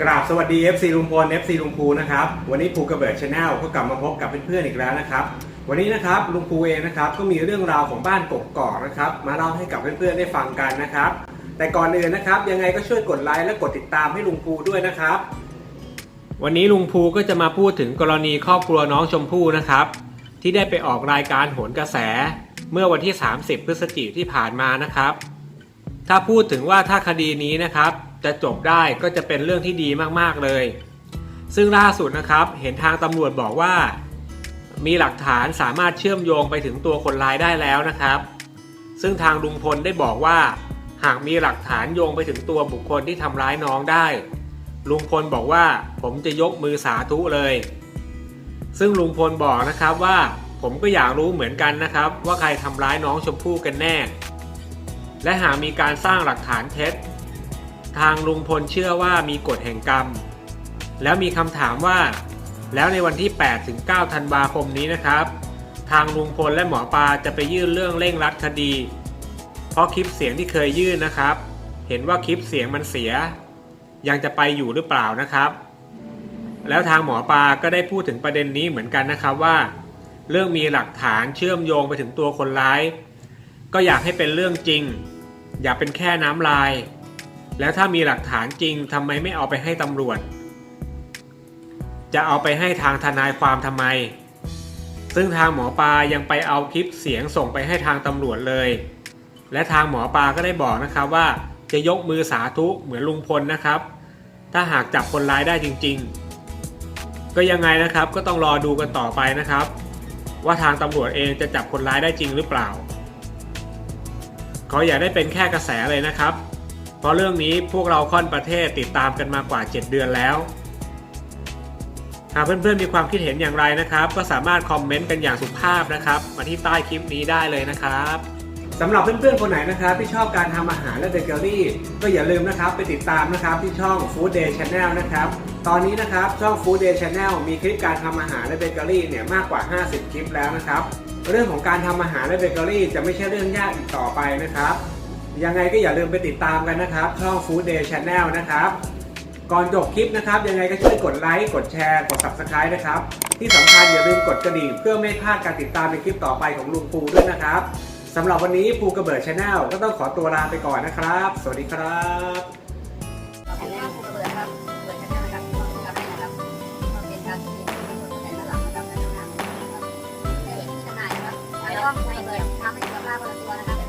กราบสวัสดี FC ลุงพล FC ลุงภูนะครับ วันนี้ภูกระเบิดชาแนลก็กลับมาพบกับเพื่อนๆอีกแล้วนะครับ วันนี้นะครับลุงภูเองนะครับก็มีเรื่องราวของบ้านกกอกนะครับมาเล่าให้กับเพื่อนๆได้ฟังกันนะครับ แต่ก่อนอื่นนะครับ ยังไงก็ช่วยกดไลค์และกดติดตามให้ลุงภูด้วยนะครับ วันนี้ลุงภูก็จะมาพูดถึงกรณีครอบครัวน้องชมพู่นะครับ ที่ได้ไปออกรายการโหนกระแส เมื่อวันที่ 30 พฤศจิกายนที่ผ่านมานะครับ ถ้าพูดถึงว่าถ้าคดีนี้นะครับ จะจบได้ก็จะเป็นเรื่องที่ดีมากๆเลย ซึ่งล่าสุดนะครับ เห็นทางตำรวจบอกว่า มีหลักฐานสามารถเชื่อมโยงไปถึงตัวคนร้ายได้แล้วนะครับ ซึ่งทางลุงพลได้บอกว่า หากมีหลักฐานโยงไปถึงตัวบุคคลที่ทำร้ายน้องได้ ลุงพลบอกว่าผมจะยกมือสาธุเลย ซึ่งลุงพลบอกนะครับว่าผมก็อยากรู้เหมือนกันนะครับ ว่าใครทำร้ายน้องชมพู่กันแน่ และหากมีการสร้างหลักฐานเท็จ ทางลุงพลเชื่อว่ามีกฎแห่งกรรม แล้วมีคำถามว่า แล้วในวันที่ 8 ถึง 9 ธันวาคมนี้นะครับ ทางลุงพลและหมอปลาจะไปยื่นเรื่องเร่งรัดคดี เพราะคลิปเสียงที่เคยยื่นนะครับ เห็นว่าคลิปเสียงมันเสีย ยังจะไปอยู่หรือเปล่านะครับ แล้วทางหมอปลาก็ได้พูดถึงประเด็นนี้เหมือนกันนะครับว่า เรื่องมีหลักฐานเชื่อมโยงไปถึงตัวคนร้าย ก็อยากให้เป็นเรื่องจริง อย่าเป็นแค่น้ำลาย แล้วถ้ามีหลักฐานจริงทำไมไม่เอาไปให้ตำรวจ จะเอาไปให้ทางทนายความทำไม ซึ่งทางหมอปลายังไปเอาคลิปเสียงส่งไปให้ทางตำรวจเลย และทางหมอปลาก็ได้บอกนะครับว่าจะยกมือสาธุเหมือนลุงพลนะครับ ถ้าหากจับคนร้ายได้จริง ๆ ก็ยังไงนะครับก็ต้องรอดูกันต่อไปนะครับ ว่าทางตำรวจเองจะจับคนร้ายได้จริงหรือเปล่าขออย่าได้เป็นแค่กระแสเลยนะครับ เพราะเรื่องนี้พวกเราค่อนประเทศติดตามกันมากว่า 7 เดือนแล้ว หากเพื่อนๆมีความคิดเห็นอย่างไรนะครับ ก็สามารถคอมเมนต์กันอย่างสุภาพนะครับ มาที่ใต้คลิปนี้ได้เลยนะครับสำหรับเพื่อนๆคนไหนนะครับที่ชอบการทำอาหารและเบเกอรี่ก็อย่าลืมนะครับไปติดตามนะครับที่ช่อง Food Day Channel นะครับ ตอนนี้นะครับช่อง Food Day Channel มีคลิปการทำอาหารและเบเกอรี่เนี่ยมากกว่า 50 คลิปแล้วนะครับ เรื่องของการทำอาหารและเบเกอรี่จะไม่ใช่เรื่องยากอีกต่อไปนะครับ ยังไงก็อย่าลืมไปติดตามกันนะครับช่อง Food Day Channel นะครับ ก่อนจบคลิปนะครับ ยังไงก็ช่วยกดไลค์กดแชร์กด Subscribe นะครับ ที่สำคัญอย่าลืมกดกระดิ่งเพื่อไม่พลาดการติดตามในคลิปต่อไปของลุงปูด้วยนะครับสำหรับวันนี้ปูกระเบิดชาแนลก็ต้องขอตัวลาไปก่อนนะครับ สวัสดีครับแชนแนลภูกระเบิดครับเปิดชนแนลนะครับครับนะครับก็เป็นการที่เป็นคนแทนหลังนะครับในทางนะครับในเอกที่จำหน่ายนะครับแล้วก็ภูกระเบิดทำให้สุขภาพคนตัวนะครับ